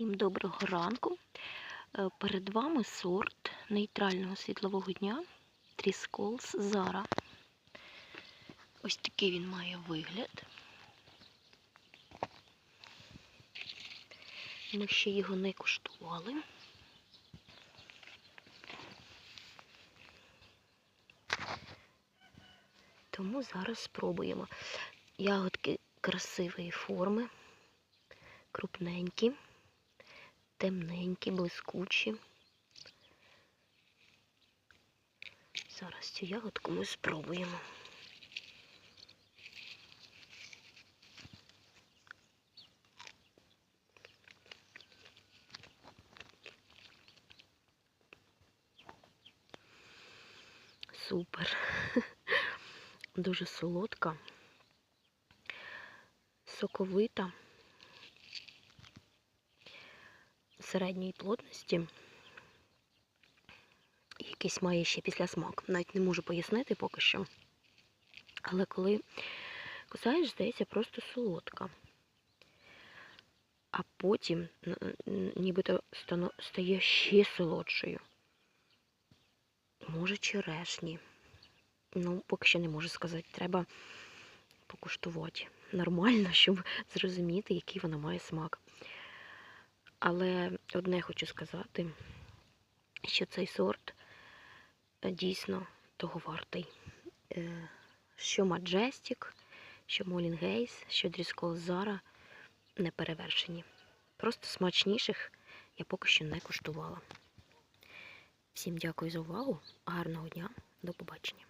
Всім доброго ранку. Е, Перед вами сорт нейтрального світлового дня Трісколс Зара. Ось такий він має вигляд. Ми ще його не куштували. Тому зараз спробуємо. Ягодки красивої форми, крупненькі, темненькі, блискучі. Зараз цю ягодку ми спробуємо. Супер. Дуже солодка, соковита, середньої плотності. Якийсь має ще післясмак. Навіть не можу пояснити поки що. Але коли кусаєш, здається, просто солодка. А потім нібито стає ще солодшою. Може, черешні. Ну, поки що не можу сказати. Треба покуштувати нормально, щоб зрозуміти, який вона має смак. Але одне хочу сказати, що цей сорт е, дійсно того вартий. Е, Що Majestic, що Молінгейс, що Дріскол Зара не перевершені. Просто смачніших я поки що не куштувала. Всім дякую за увагу. Гарного дня. До побачення.